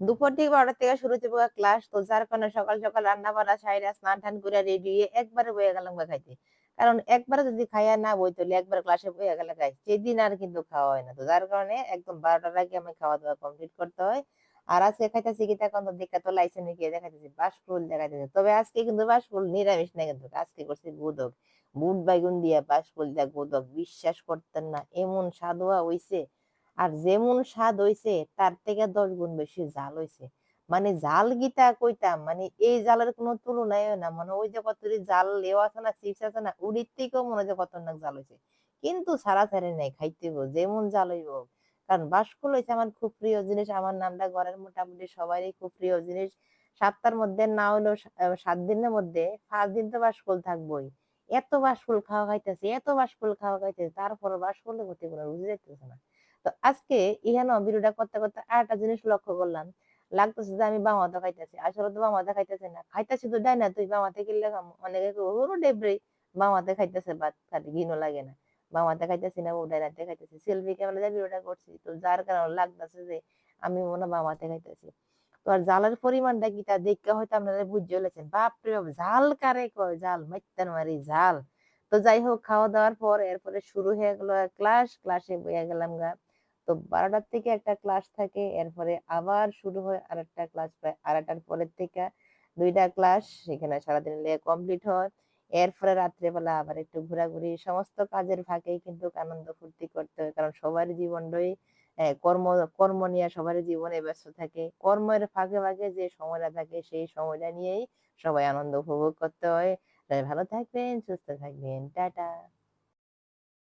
দুপুর থেকে ১২টা থেকে শুরু গা ক্লাস। তো যার কারণে সকাল, সকাল রান্না-বাড়া সাইরা স্নান-টান কইরা রেডি হয়ে একবারে বইয়া গেলাম খাইতে। কারণ একবারে যদি খাইয়া না বই তাহলে একবারে ক্লাসে বইয়া গেলে খাই। সেদিন আর কিন্তু খাওয়া হয় না। তো যার কারণে একদম ১২টার আগে আমি খাওয়া-দাওয়া কমপ্লিট করতে হয়। আর আজকে খাইতেছি কি তা কন্ত দেখা তো লাইছে নাকি দেখাইতেছি বাঁশফুল দেখাইতেছি। তবে আজকে কিন্তু বাঁশফুল নিরামিষ না কিন্তু। আজকে করছি গুদক। বুট বাইগুন দিয়া বাঁশফুল দিয়া গুদক। বিশ্বাস করতেন না এমন স্বাদওয়া হইছে। আর যেমন স্বাদ হইছে তার থেকে ১০ গুণ বেশি ঝাল হইছে। মানে ঝাল গিতা কইতাম মানে এই জালের কোনো তুলনাই হয় না। মানে ওই যে কতরি জাল লেও আছে না, চিপস আছে না, ওটির থেকেও মনে হয় খতরনাক জাল হইছে। কিন্তু সারা ছাড়াছাড়ি নাই খাইতে হইব। যেমন জাল হইব। কারণ বাঁশফুল হইছে আমার খুব প্রিয় জিনিস। আমার নামটা ঘরের মোটামুটি সবারই খুব প্রিয় জিনিস। সপ্তাহের মধ্যে না হলেও সাত দিনের মধ্যে ৫ দিন তো বাঁশফুল থাকবোই এত বাঁশফুল খাওয়া খাইতেছে এত বাঁশফুল খাওয়া খাইতেছে তারপর বাঁশফুলের প্রতি কোনো রুচি যাইতেছে না। তো আজকে ইহানেও ভিডিওটা করতে, করতে আরেকটা জিনিস লক্ষ্য করলাম। লাগতেছে যে আমি বাম হাতে খাইতেছি। আসলে তো বাম হাতে খাইতেছি না। খাইতেছি তো ডাইন হাতে, বাম হাতে কিল্লা খামু? অনেকে কইব ওরে ডেবরি খাইতেছে ভাত খালি ঘিনও লাগে না। না ও। সেলফি ক্যামেরা দিয়ে ভিডিওটা করছি। তো যার কারণে লাগতেছে যে আমি মনে। তো আর জালের পরিমাণটা কি তা দেইখা হয়তো আপনারা লেছেন। বাপরে বাপ! ঝাল কারে কয়? জাল মাইত্তার মারি ঝাল। তো যাই হোক খাওয়া-দাওয়ার পর এরপরে শুরু হয়ে গেল ক্লাস। ক্লাসে বইয়া গেলাম গা। তো ১২টার থেকে একটা ক্লাস থাকে। এরপরে আবার শুরু হয় আর একটা ক্লাস প্রায় ২:৩০টার পরের থেকে ২ টা ক্লাস। সেখানে সারাদিন লেগে কমপ্লিট হয়। এরপরে রাত্রেবেলা আবার একটু ঘোরাঘুরি। সমস্ত কাজের ফাঁকেই কিন্তু আনন্দ ফুর্তি করতে হয়। কারণ সবারই জীবনটাই কর্ম কর্ম নিয়ে সবারই জীবনে ব্যস্ত থাকে। কর্মের ফাঁকে, ফাঁকে যে সময়টা থাকে সেই সময়টা নিয়েই সবাই আনন্দ উপভোগ করতে হয়। সবাই ভালো থাকবেন, সুস্থ থাকবেন। টাটা।